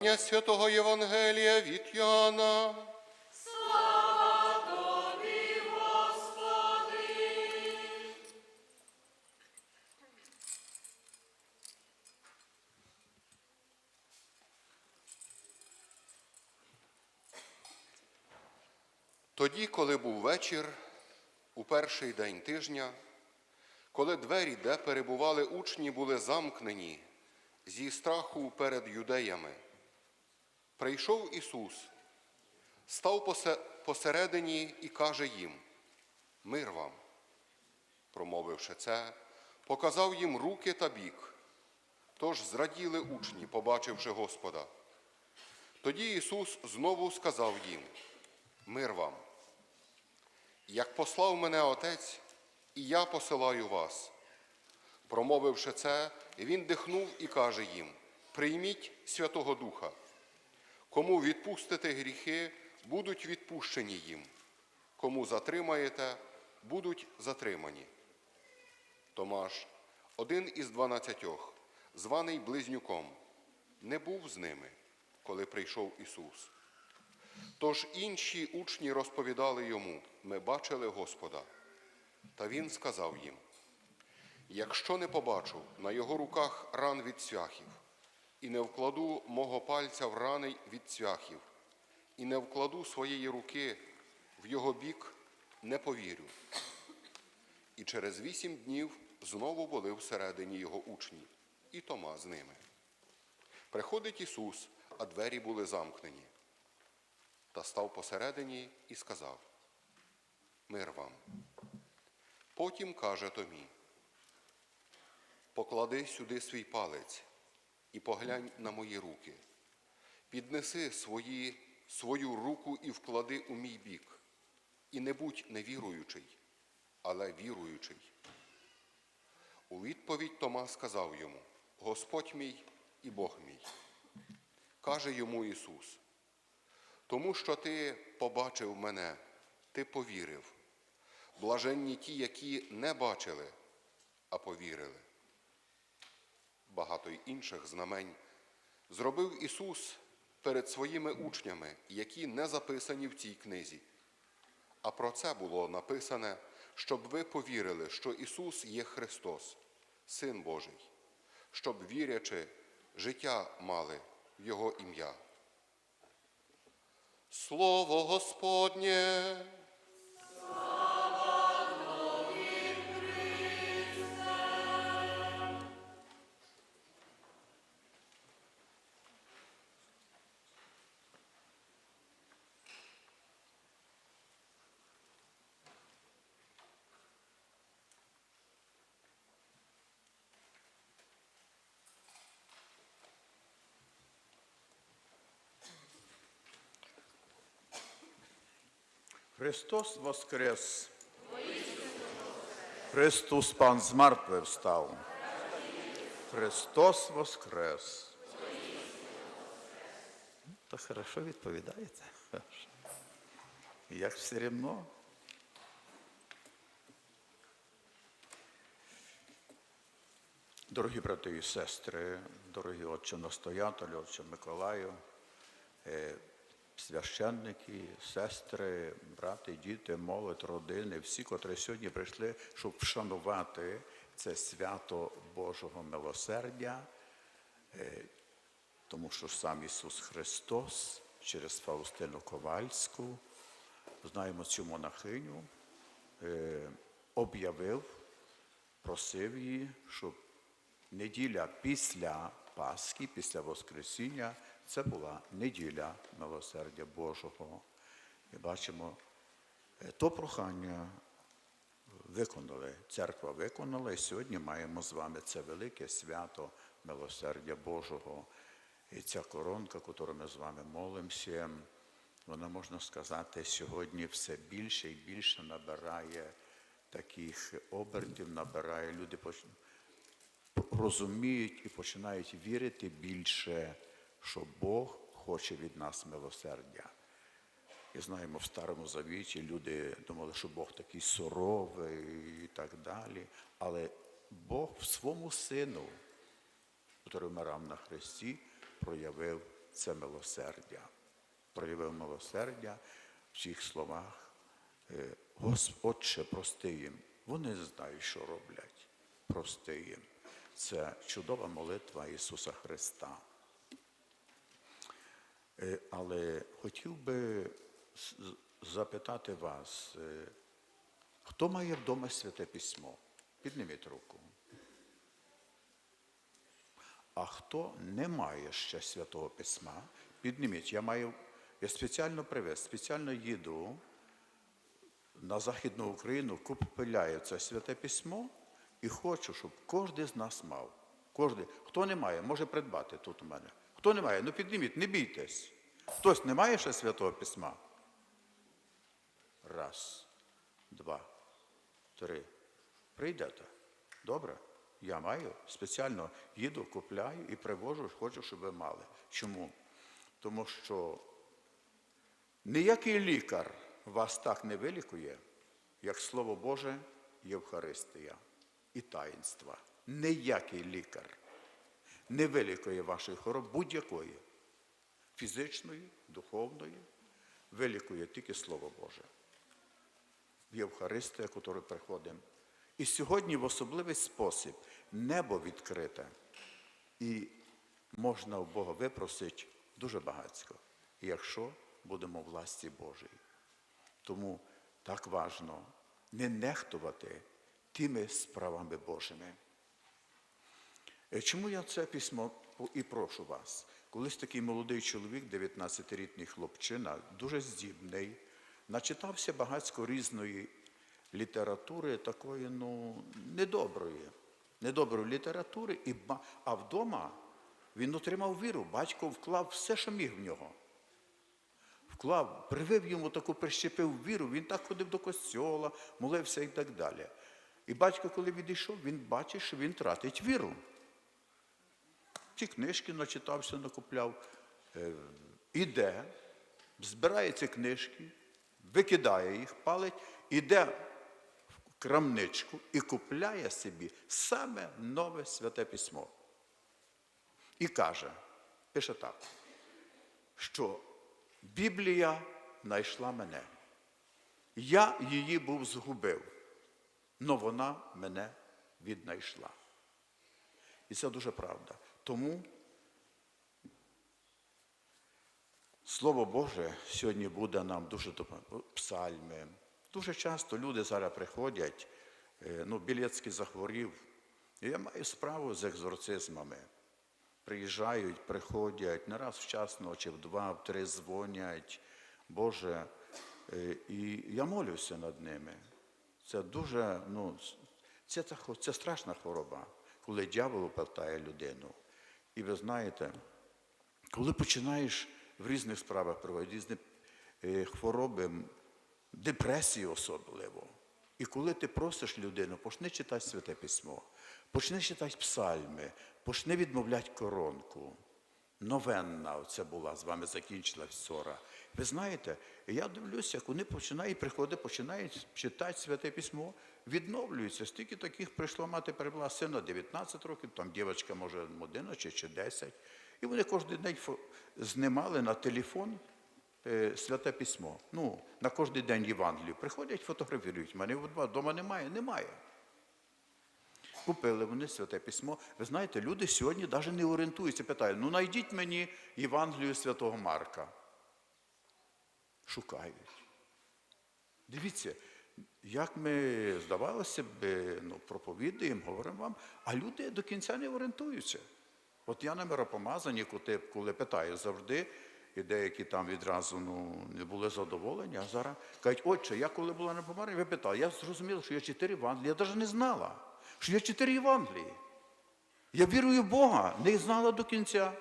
Святого Євангелія від Йоанна. Тоді, коли був вечір, у перший день тижня, коли двері, де перебували учні, були замкнені зі страху перед юдеями, прийшов Ісус, став посередині і каже їм: Мир вам. Промовивши це, показав їм руки та бік. Тож зраділи учні, побачивши Господа. Тоді Ісус знову сказав їм: Мир вам. Як послав мене Отець, і я посилаю вас. Промовивши це, він дихнув і каже їм: Прийміть Святого Духа. Кому відпустите гріхи, будуть відпущені їм. Кому затримаєте, будуть затримані. Томаш, один із дванадцятьох, званий Близнюком, не був з ними, коли прийшов Ісус. Тож інші учні розповідали йому, ми бачили Господа. Та він сказав їм: якщо не побачу на його руках ран від цвяхів, і не вкладу мого пальця в рани від цвяхів, і не вкладу своєї руки в його бік, не повірю. І через вісім днів знову були всередині його учні, і Тома з ними. Приходить Ісус, а двері були замкнені та став посередині і сказав: Мир вам. Потім каже Томі: Поклади сюди свій палець і поглянь на мої руки. Піднеси свої, свою руку і вклади у мій бік. І не будь невіруючий, але віруючий. У відповідь Тома сказав йому: Господь мій і Бог мій. Каже йому Ісус. Тому що ти побачив мене, ти повірив. Блаженні ті, які не бачили, а повірили. Багато й інших знамень зробив Ісус перед своїми учнями, які не записані в цій книзі. А про це було написане, щоб ви повірили, що Ісус є Христос, Син Божий, щоб вірячи, життя мали в Його ім'я. Слово Господнє. Христос воскрес. Христос Пан з мертвих встав. Христос воскрес. То хорошо відповідаєте. Як все рівно. Дорогі брати і сестри, дорогі отче настоятелі, отче Миколаю, е, священники, сестри, брати, діти, молодь, родини, всі, котрі сьогодні прийшли, щоб вшанувати це свято Божого милосердя, е, тому що сам Ісус Христос через Фаустину Ковальську, знаємо цю монахиню, е, об'явив, просив її, щоб неділя після Пасхи, після Воскресіння, це була неділя милосердя Божого. І бачимо, е, то прохання виконали, церква виконала, і сьогодні маємо з вами це велике свято милосердя Божого. І ця коронка, яку ми з вами молимося, вона, можна сказати, сьогодні все більше і більше набирає таких обертів, набирає люди розуміють і починають вірити більше, що Бог хоче від нас милосердя. І знаємо, в Старому Завіті люди думали, що Бог такий суровий і так далі. Але Бог в своєму сину, який вмирав на Христі, проявив це милосердя. Проявив милосердя в цих словах. Е, «Гос- Отче, прости їм. Вони не знають, що роблять. Прости їм. Це чудова молитва Ісуса Христа. Е, Але хотів би запитати вас, е, хто має вдома святе письмо? Підніміть руку. А хто не має ще святого письма, підніміть. Я маю, я спеціально привез, спеціально їду на Західну Україну, купиляю це святе письмо і хочу, щоб кожен з нас мав. Кожен. Хто не має, може придбати тут у мене. Хто не має, ну підніміть, не бійтесь. Хтось не має ще святого письма? Раз, два, три. Прийдете. Добре? Я маю. Спеціально їду, купляю і привожу, хочу, щоб ви мали. Чому? Тому що ніякий лікар вас так не вилікує, як Слово Боже, Євхаристія і таїнства. Ніякий лікар не вилікує вашої хвороби будь-якої, фізичної, духовної, вилікує тільки Слово Боже. Євхаристія, яку приходимо. І сьогодні в особливий спосіб небо відкрите, і можна у Бога випросити дуже багатько, якщо будемо в власті Божій. Тому так важно не нехтувати тими справами Божими. Е, Чому я це письмо і прошу вас? Колись такий молодий чоловік, 19-літній хлопчина, дуже здібний, начитався багатько різної літератури, такої, ну, недоброї, недоброї літератури, і, а вдома він отримав віру. Батько вклав все, що міг в нього. Вклав, привив йому таку, прищепив віру, він так ходив до костьола, молився і так далі. І батько, коли відійшов, він бачить, що він тратить віру. Ті книжки начитався, накупляв. Е, Іде, збирає ці книжки, викидає їх, палить, іде в крамничку і купляє собі саме нове святе письмо. І каже, пише так, що Біблія знайшла мене. Я її був згубив, але вона мене віднайшла. І це дуже правда. Тому Слово Боже сьогодні буде нам дуже допомагати. Псальми. Дуже часто люди зараз приходять, е, ну, Білецький захворів. І я маю справу з екзорцизмами. Приїжджають, приходять, не раз вчасно, чи в два, в три дзвонять. Боже, е, і я молюся над ними. Це дуже, ну, це, це, страшна хвороба, коли дьявол опертає людину. І ви знаєте, коли починаєш в різних справах проводити різні е, хвороби, депресії особливо. І коли ти просиш людину, почни читати Святе Письмо, почни читати псальми, почни відмовляти коронку. Новенна оце була, з вами закінчила вчора. Ви знаєте, я дивлюся, як вони починають приходити, починають читати Святе Письмо, відновлюються. Стільки таких прийшло мати перебула сина 19 років, там дівчинка, може, 11 чи 10. І вони кожен день знімали на телефон е, святе письмо. Ну, на кожен день Євангелію. Приходять, фотографують. Мене вдома немає, немає. Купили вони святе письмо. Ви знаєте, люди сьогодні навіть не орієнтуються, питають, ну знайдіть мені Євангелію святого Марка. Шукають. Дивіться, як ми, здавалося б, ну, проповідуємо, говоримо вам, а люди до кінця не орієнтуються. От я на миропомазані, коли, питаю завжди, і деякі там відразу ну, не були задоволені, а зараз кажуть, отче, я коли була на помарі, ви питали, я зрозуміла, що є чотири Євангелії, я навіть не знала, що є чотири Євангелії. Я вірую в Бога, не знала до кінця.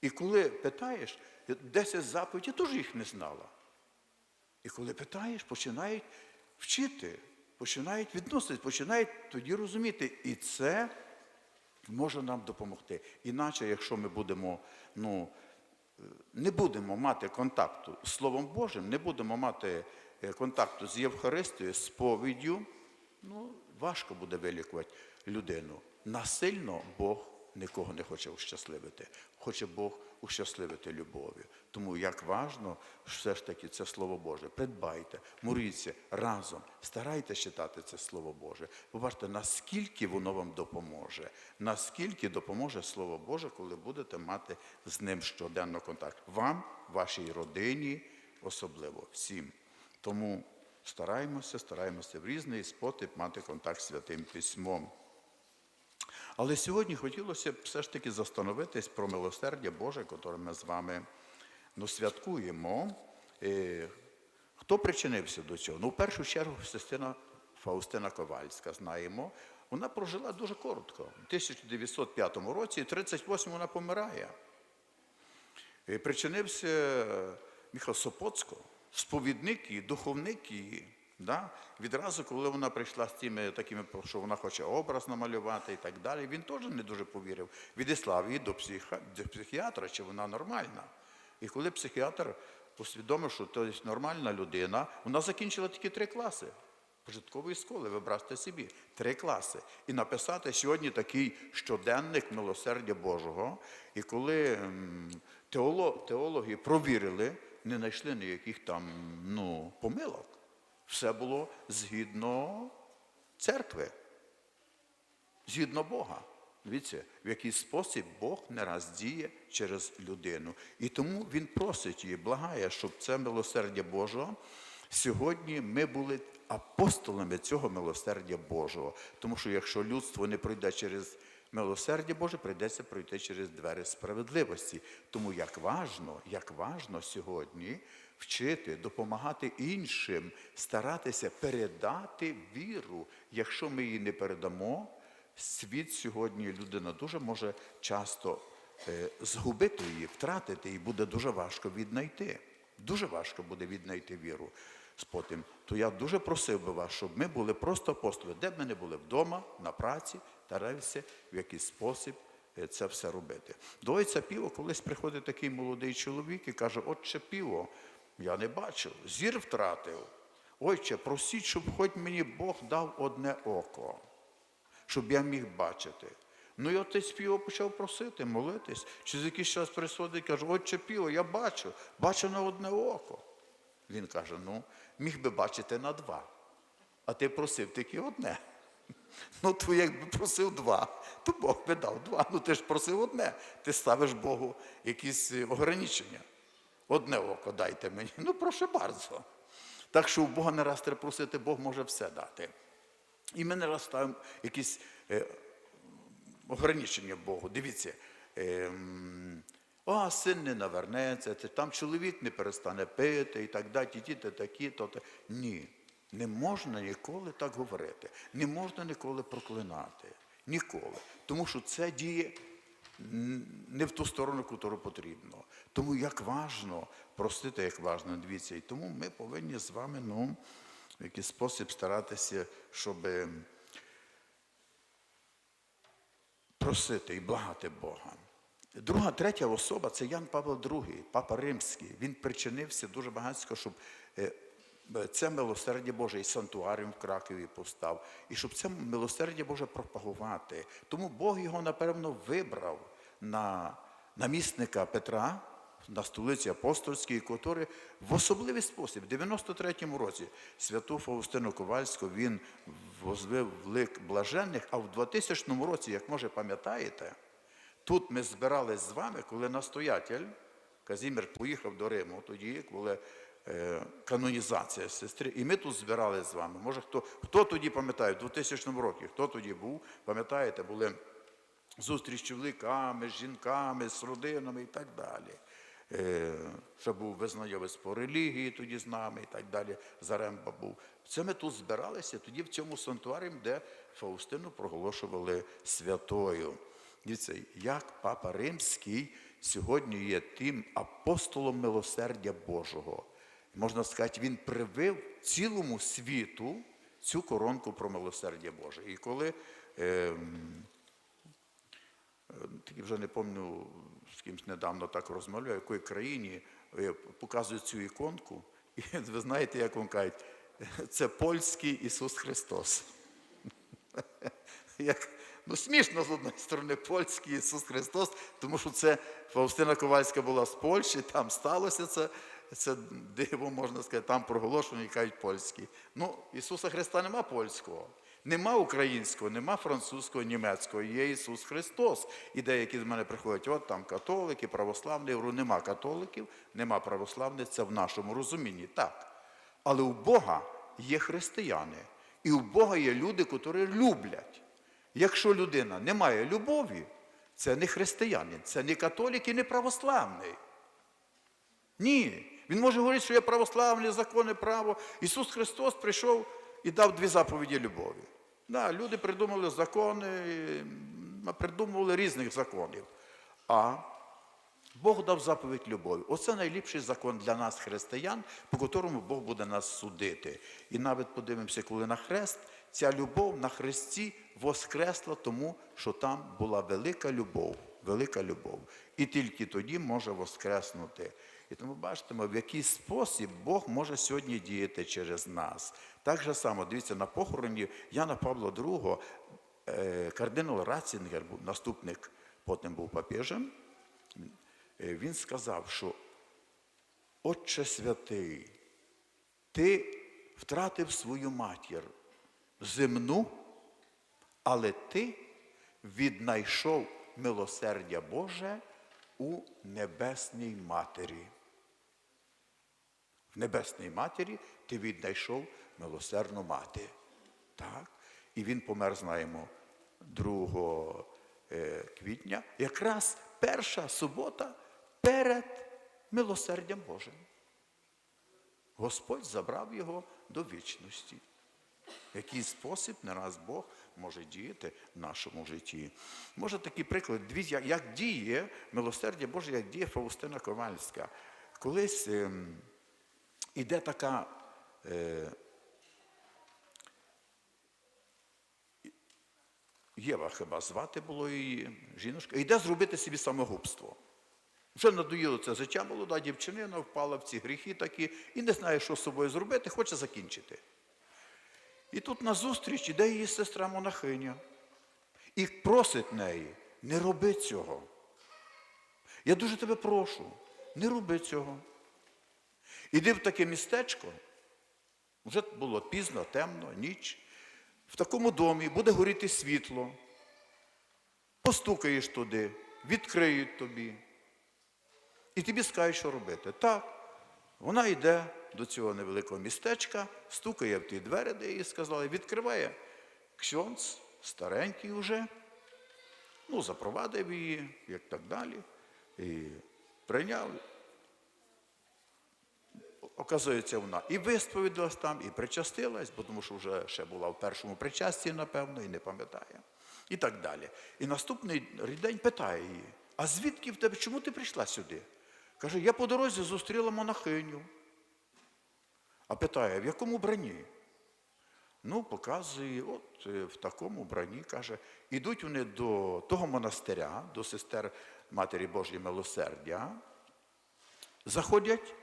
І коли питаєш, 10 заповідей, я теж їх не знала. І коли питаєш, починають вчити, починають відноситись, починають тоді розуміти. І це може нам допомогти. Іначе, якщо ми будемо, ну, е, не будемо мати контакту з Словом Божим, не будемо мати контакту з Євхаристією, з повіддю, ну, важко буде вилікувати людину. Насильно Бог нікого не хоче ущасливити. Хоче Бог ущасливити любов'ю. Тому як важно все ж таки це Слово Боже. Придбайте, моліться разом, старайтеся читати це Слово Боже. Побачите, наскільки воно вам допоможе, наскільки допоможе Слово Боже, коли будете мати з ним щоденно контакт. Вам, вашій родині, особливо всім. Тому стараємося, стараємося в різний спосіб мати контакт з святим письмом. Але сьогодні хотілося б все ж таки застановитись про милосердя Боже, яке ми з вами ну, святкуємо. Хто причинився до цього? Ну, в першу чергу, сестина Фаустина Ковальська, знаємо. Вона прожила дуже коротко. У 1905 році, і 38 вона помирає. І причинився Міхал Сопоцько, сповідник і духовник її. Да? Відразу, коли вона прийшла з тими такими, що вона хоче образ намалювати і так далі, він теж не дуже повірив. Відіслав її до, психа, до психіатра, чи вона нормальна. І коли психіатр усвідомив, що то є нормальна людина, вона закінчила тільки три класи. Початкової школи, вибрати собі три класи. І написати сьогодні такий щоденник милосердя Божого. І коли теологи провірили, не знайшли ніяких там ну, помилок. Все було згідно церкви, згідно Бога. Дивіться, в який спосіб Бог не раз діє через людину. І тому Він просить її, благає, щоб це милосердя Божого. Сьогодні ми були апостолами цього милосердя Божого. Тому що якщо людство не пройде через милосердя Боже, прийдеться пройти через двері справедливості. Тому як важно, як важно сьогодні вчити, допомагати іншим, старатися передати віру. Якщо ми її не передамо, світ сьогодні людина дуже може часто е, згубити її, втратити, і буде дуже важко віднайти. Дуже важко буде віднайти віру спотім. То я дуже просив би вас, щоб ми були просто апостоли, де б ми не були вдома, на праці, старалися в якийсь спосіб е, це все робити. До отця піво колись приходить такий молодий чоловік і каже: Отче піво, я не бачив, зір втратив. Отче, просіть, щоб хоч мені Бог дав одне око щоб я міг бачити. Ну і отець Піо почав просити, молитись. Через якийсь час приходить і каже, отче Піо, я бачу, бачу на одне око. Він каже: ну, міг би бачити на два. А ти просив тільки одне. Ну, то якби просив два, то Бог би дав два. Ну ти ж просив одне. Ти ставиш Богу якісь е, ограничення. Одне око дайте мені. Ну, прошу bardzo. Так що у Бога не раз треба просити, Бог може все дати. І ми не раз ставимо якісь е, ограничення Богу. Дивіться, е, а син не навернеться, там чоловік не перестане пити і так далі, діти такі, то. Ні. Не можна ніколи так говорити. Не можна ніколи проклинати. Ніколи. Тому що це діє не в ту сторону, яку потрібно. Тому як важно простити, як важно, дивіться. І тому ми повинні з вами, ну, в якийсь спосіб старатися, щоб просити і благати Бога. Друга, третя особа це Ян Павло II, папа Римський. Він причинився дуже багатсько, щоб е, це милосердя Боже і сантуаріум в Кракові постав, і щоб це милосердя Боже пропагувати. Тому Бог його, напевно, вибрав на намісника Петра на столиці апостольській, який в особливий спосіб, в 93-му році, святу Фаустину Ковальську він возвив лик блаженних, а в 2000 році, як може пам'ятаєте, тут ми збирались з вами, коли настоятель Казімір поїхав до Риму, тоді, коли канонізація сестри, і ми тут збирались з вами. Може, хто, хто тоді пам'ятає, в 2000 році, хто тоді був, пам'ятаєте, були зустріч з чоловіками, з жінками, з родинами і так далі. Е, Ще був визнайовець по релігії тоді з нами і так далі. Заремба був. Це ми тут збиралися тоді в цьому санктуарі, де Фаустину проголошували святою. Дивіться, як Папа Римський сьогодні є тим апостолом милосердя Божого. Можна сказати, він привив цілому світу цю коронку про милосердя Боже. І коли ем, таки вже не пам'ятаю, з кимось недавно так розмовляю, в якої країні е, показують цю іконку, і ви знаєте, як він кажуть, це польський Ісус Христос. Як, Ну, смішно з одної сторони, польський Ісус Христос, тому що це Фаустина Ковальська була з Польщі, там сталося це, це диво, можна сказати, там проголошено і кажуть польський. Ну, Ісуса Христа нема польського, нема українського, нема французького, німецького. Є Ісус Христос. І деякі з мене приходять, от там католики, православні. Я говорю, нема католиків, нема православних, це в нашому розумінні. Так. Але у Бога є християни, і у Бога є люди, які люблять. Якщо людина не має любові, це не християнин, це не католік і не православний. Ні. Він може говорити, що є православний, закони, право. Ісус Христос прийшов і дав дві заповіді любові. Да, люди придумали закони, придумували різних законів. А Бог дав заповідь любові. Оце найліпший закон для нас, християн, по котрому Бог буде нас судити. І навіть подивимося, коли на хрест, ця любов на хресті воскресла, тому що там була велика любов. Велика любов. І тільки тоді може воскреснути. І тому бачите, в який спосіб Бог може сьогодні діяти через нас. Так же само, дивіться, на похороні Яна Павла II е, кардинал Рацінгер, був наступник, потім був папіжем, Е, він сказав, що Отче святий, ти втратив свою матір земну, але ти віднайшов милосердя Боже у Небесній Матері. В Небесній Матері ти віднайшов милосердну мати. Так? І він помер, знаємо, 2 е, квітня, якраз перша субота перед милосердям Божим. Господь забрав його до вічності. Який спосіб не раз Бог може діяти в нашому житті. Може такий приклад, як діє милосердя Боже, як діє Фаустина Ковальська. Колись ем, іде така е, Єва хіба звати було її жіночка, йде зробити собі самогубство. Вже надоїло це життя, молода дівчинина впала в ці гріхи такі і не знає, що з собою зробити, хоче закінчити. І тут назустріч іде її сестра монахиня і просить неї, не роби цього. Я дуже тебе прошу, не роби цього. Іди в таке містечко, вже було пізно, темно, ніч. В такому домі буде горіти світло. Постукаєш туди, відкриють тобі. І тобі скажуть, що робити. Так, вона йде до цього невеликого містечка, стукає в ті двері, де їй сказали, відкриває ксьонц, старенький уже, ну, запровадив її, як так далі, і прийняв. Оказується, вона і висповідалась там, і причастилась, бо тому що вже ще була в першому причасті, напевно, і не пам'ятає. І так далі. І наступний день питає її: а звідки в тебе, чому ти прийшла сюди? Каже, я по дорозі зустріла монахиню. А питає, в якому бранні? Ну, показує, от е, в такому бранні, каже, ідуть вони до того монастиря, до сестер Матері Божої Милосердя, заходять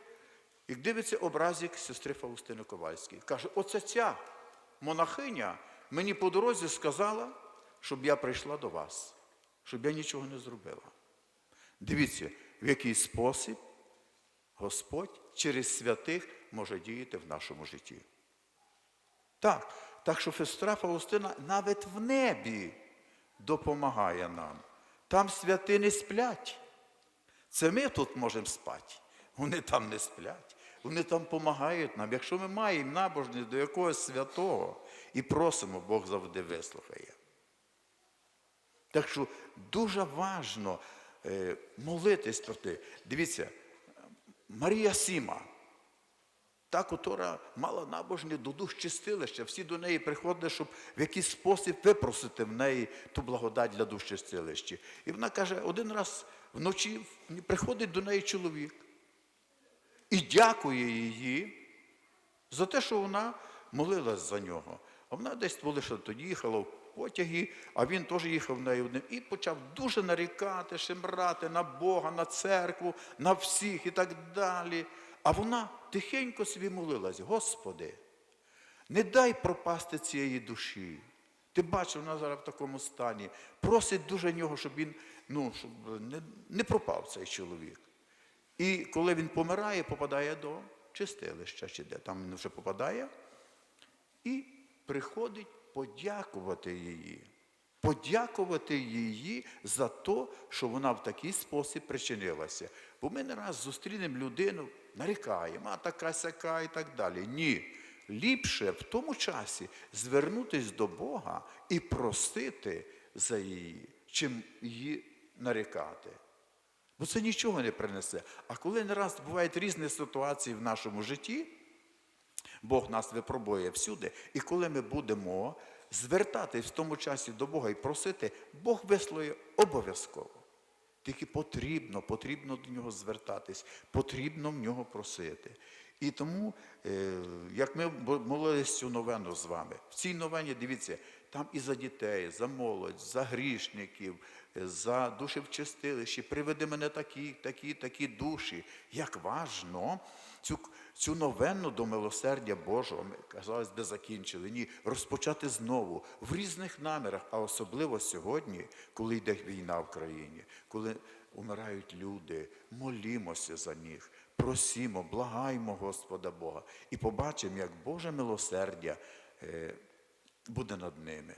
і дивиться образик сестри Фаустини Ковальської. Каже, оце ця монахиня мені по дорозі сказала, щоб я прийшла до вас, щоб я нічого не зробила. Дивіться, в який спосіб Господь через святих може діяти в нашому житті. Так, так що сестра Фаустина навіть в небі допомагає нам. Там святи не сплять. Це ми тут можемо спати. Вони там не сплять. Вони там допомагають нам. Якщо ми маємо набожність до якогось святого і просимо, Бог завжди вислухає. Так що дуже важно е, молитись про те. Дивіться, Марія Сіма, та, котра мала набожні до душ чистилища, всі до неї приходили, щоб в якийсь спосіб випросити в неї ту благодать для душ чистилища. І вона каже, один раз вночі приходить до неї чоловік і дякує її за те, що вона молилась за нього. А вона десь лише тоді їхала в потягі, а він теж їхав в неї одним і почав дуже нарікати, шемрати на Бога, на церкву, на всіх і так далі. А вона тихенько собі молилась, Господи, не дай пропасти цієї душі. Ти бачиш, вона зараз в такому стані. Просить дуже нього, щоб він ну, щоб не, не пропав цей чоловік. І коли він помирає, попадає до чистилища, чи де там він вже попадає, і приходить подякувати її. Подякувати її за те, що вона в такий спосіб причинилася. Бо ми не раз зустрінемо людину, нарікаємо, а така сяка і так далі. Ні. Ліпше в тому часі звернутися до Бога і просити за її, чим її нарікати. Бо це нічого не принесе. А коли не раз бувають різні ситуації в нашому житті, Бог нас випробує всюди. І коли ми будемо звертатись в тому часі до Бога і просити, Бог вислує обов'язково. Тільки потрібно, потрібно до нього звертатись, потрібно в нього просити. І тому, е, як ми молились цю новену з вами, в цій новені, дивіться, там і за дітей, за молодь, за грішників, за душі в чистилищі, приведи мене такі, такі, такі душі. Як важно цю, цю новенну до милосердя Божого, ми, казалось би, закінчили. Ні, розпочати знову в різних намірах, а особливо сьогодні, коли йде війна в країні, коли умирають люди, молімося за них, просімо, благаймо Господа Бога і побачимо, як Боже милосердя е, буде над ними.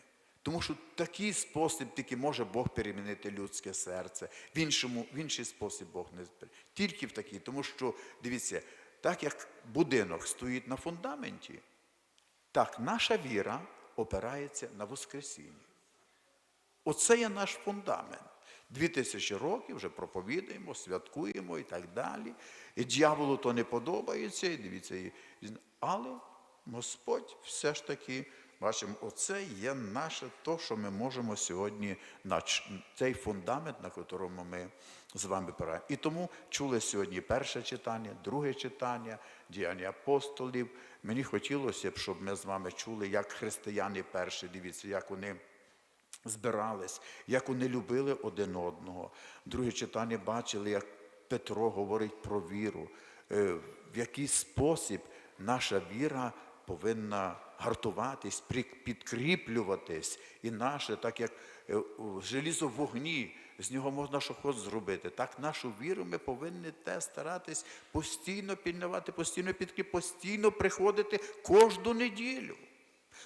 Тому що такий спосіб тільки може Бог перемінити людське серце. В іншому, в інший спосіб Бог не Тільки в такий. Тому що, дивіться, так як будинок стоїть на фундаменті, так наша віра опирається на Воскресіння. Оце є наш фундамент. Дві тисячі років вже проповідаємо, святкуємо і так далі. І дьяволу то не подобається, і дивіться, але Господь все ж таки, бачимо, оце є наше то, що ми можемо сьогодні, цей фундамент, на якому ми з вами опираємо. І тому чули сьогодні перше читання, друге читання, діяння апостолів. Мені хотілося б, щоб ми з вами чули, як християни перші, дивіться, як вони збирались, як вони любили один одного. Друге читання бачили, як Петро говорить про віру, е, в який спосіб наша віра повинна гартуватись, підкріплюватись. І наше, так як е, желізо в вогні, з нього можна що хоч зробити. Так нашу віру ми повинні те старатись постійно пільнувати, постійно підкріп, постійно приходити кожну неділю.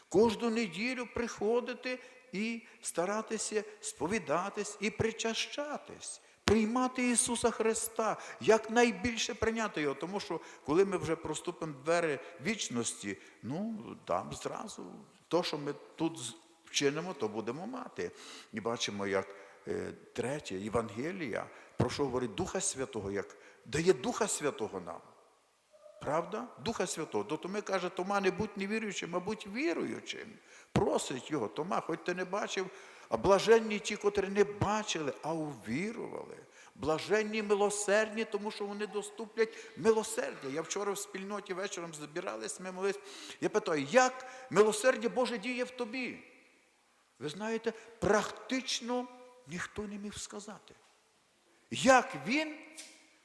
Кожну неділю приходити і старатися сповідатись і причащатись, приймати Ісуса Христа, як найбільше прийняти Його. Тому що коли ми вже проступимо двері вічності, ну там зразу то, що ми тут вчинимо, то будемо мати. І бачимо, як е, третє Євангелія, про що говорить Духа Святого, як дає Духа Святого нам. Правда? Духа Святого. То Томи каже, Тома не будь невіруючим, а будь віруючим. Просить його, Тома, хоч ти не бачив, а блаженні ті, котрі не бачили, а увірували. Блаженні милосердні, тому що вони доступлять милосердя. Я вчора в спільноті вечором збирались, ми молились. Я питаю, як милосердя Боже діє в тобі? Ви знаєте, практично ніхто не міг сказати. Як він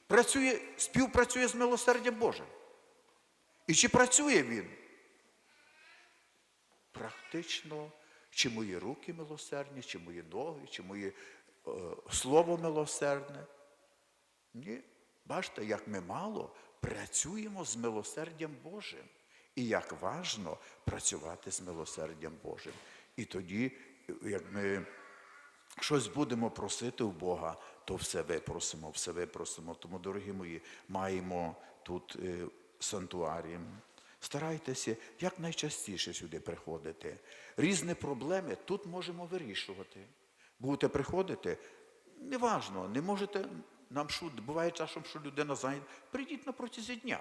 працює, співпрацює з милосердям Божим? І чи працює він? Практично, чи мої руки милосердні, чи мої ноги, чи моє е, слово милосердне? Ні. Бачите, як ми мало працюємо з милосердям Божим. І як важно працювати з милосердям Божим. І тоді, як ми щось будемо просити у Бога, то все випросимо, все випросимо. Тому, дорогі мої, маємо тут е, санктуарій. Старайтеся якнайчастіше сюди приходити. Різні проблеми тут можемо вирішувати. Будете приходити, неважно, не можете нам що, буває часом, що людина зайнята. Прийдіть на протязі дня.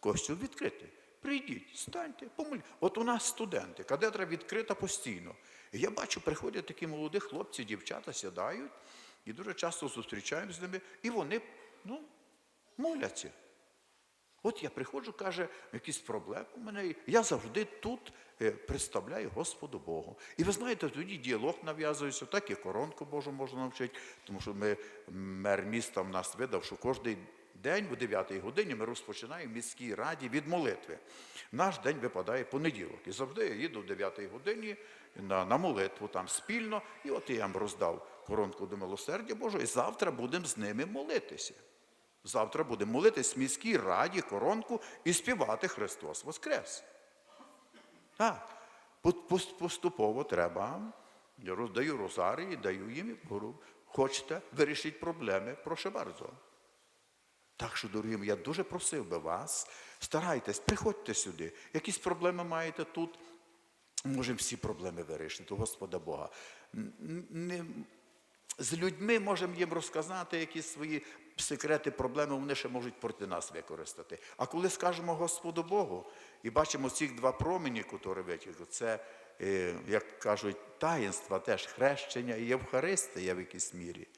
Костюм відкритий. Прийдіть, станьте, помоліть. От у нас студенти, кадедра відкрита постійно. І я бачу, приходять такі молоді хлопці, дівчата сідають, і дуже часто зустрічаємося з ними, і вони ну, моляться. От я приходжу, каже, якісь проблеми у мене. Я завжди тут е, представляю Господу Богу. І ви знаєте, тоді діалог нав'язується, так і коронку Божу можна навчити, тому що ми, мер міста в нас видав, що кожен день о 9 годині ми розпочинаємо в міській раді від молитви. Наш день випадає понеділок. І завжди я їду о 9 годині на, на молитву там спільно. І от я їм роздав коронку до милосердя Божого, і завтра будемо з ними молитися. Завтра будемо молитись в міській раді коронку і співати Христос Воскрес. Так. Пос- пос- Поступово треба. Я роздаю розарії, даю їм і говорю, хочете вирішити проблеми, прошу bardzo. Так що, дорогі я дуже просив би вас, старайтесь, приходьте сюди. Якісь проблеми маєте тут, можемо всі проблеми вирішити, у Господа Бога. Не, з людьми можемо їм розказати якісь свої секрети, проблеми, вони ще можуть проти нас використати. А коли скажемо Господу Богу і бачимо ці два промені, які витікли, це, е, як кажуть, таїнства теж хрещення і Євхаристія в якійсь мірі,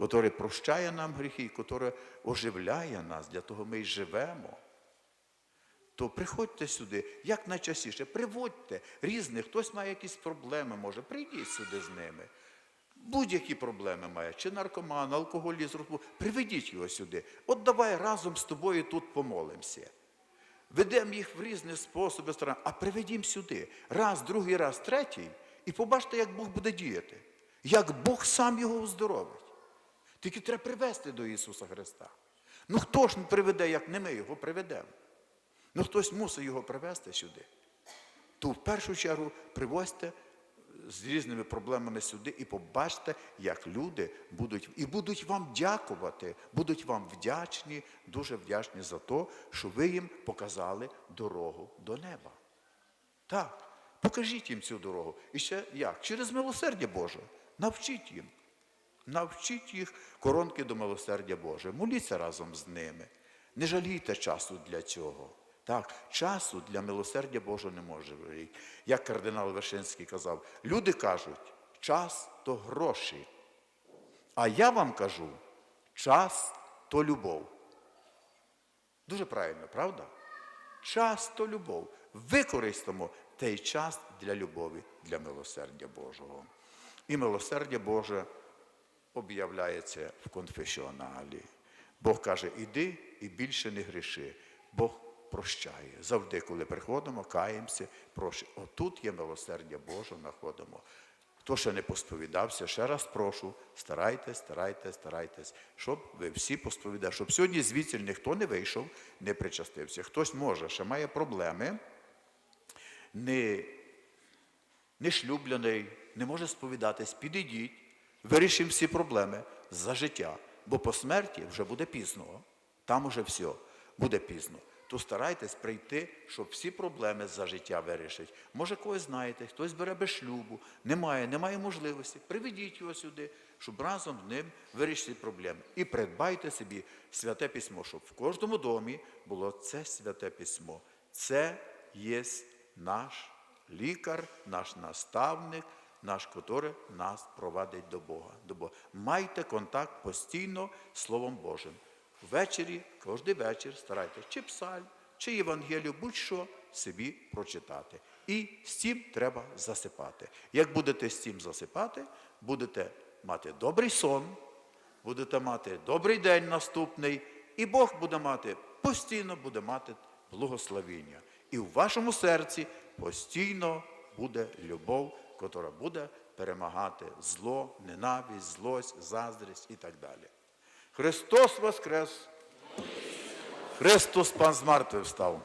яке прощає нам гріхи, яке оживляє нас, для того ми й живемо то приходьте сюди як найчастіше, приводьте різних, хтось має якісь проблеми, може, прийдіть сюди з ними. Будь-які проблеми має, чи наркоман, алкоголізм, приведіть його сюди. От давай разом з тобою тут помолимося. Ведемо їх в різні способи, а приведімо сюди. Раз, другий раз, третій, і побачите, як Бог буде діяти, як Бог сам його оздоровить. Тільки треба привести до Ісуса Христа. Ну хто ж не приведе, як не ми його приведемо? Ну хтось мусить його привезти сюди. То в першу чергу привозьте з різними проблемами сюди і побачите, як люди будуть і будуть вам дякувати, будуть вам вдячні, дуже вдячні за те, що ви їм показали дорогу до неба. Так, покажіть їм цю дорогу. І ще як? Через милосердя Боже. Навчіть їм. Навчіть їх коронки до милосердя Боже. Моліться разом з ними. Не жалійте часу для цього. Так, часу для милосердя Божого не може бути. Як кардинал Вишинський казав, люди кажуть, час то гроші. А я вам кажу, час то любов. Дуже правильно, правда? Час то любов. Використаємо той час для любові, для милосердя Божого. І милосердя Боже об'являється в конфесіоналі. Бог каже, іди і більше не гріши. Бог прощає. Завжди, коли приходимо, каємося, прощає. Отут є милосердя Боже, знаходимо. Хто ще не посповідався, ще раз прошу, старайтесь, старайтесь, старайтесь, щоб ви всі посповідали, щоб сьогодні звідси ніхто не вийшов, не причастився. Хтось може, ще має проблеми, не, не шлюблений, не може сповідатись, підійдіть, вирішимо всі проблеми за життя. Бо по смерті вже буде пізно. Там уже все, буде пізно. То старайтесь прийти, щоб всі проблеми за життя вирішити. Може, когось знаєте, хтось бере без шлюбу, немає, немає можливості. Приведіть його сюди, щоб разом з ним вирішити проблеми. І придбайте собі святе письмо, щоб в кожному домі було це святе письмо. Це є наш лікар, наш наставник, наш, який нас провадить до Бога. До Бога. Майте контакт постійно з Словом Божим. Ввечері, кожен вечір старайтесь чи псаль, чи Євангелію, будь-що собі прочитати. І з цим треба засипати. Як будете з цим засипати, будете мати добрий сон, будете мати добрий день наступний, і Бог буде мати, постійно буде мати благословіння. І в вашому серці постійно буде любов, яка буде перемагати зло, ненависть, злость, заздрість і так далі. Христос Воскрес! Христос Пан з мертвих встав!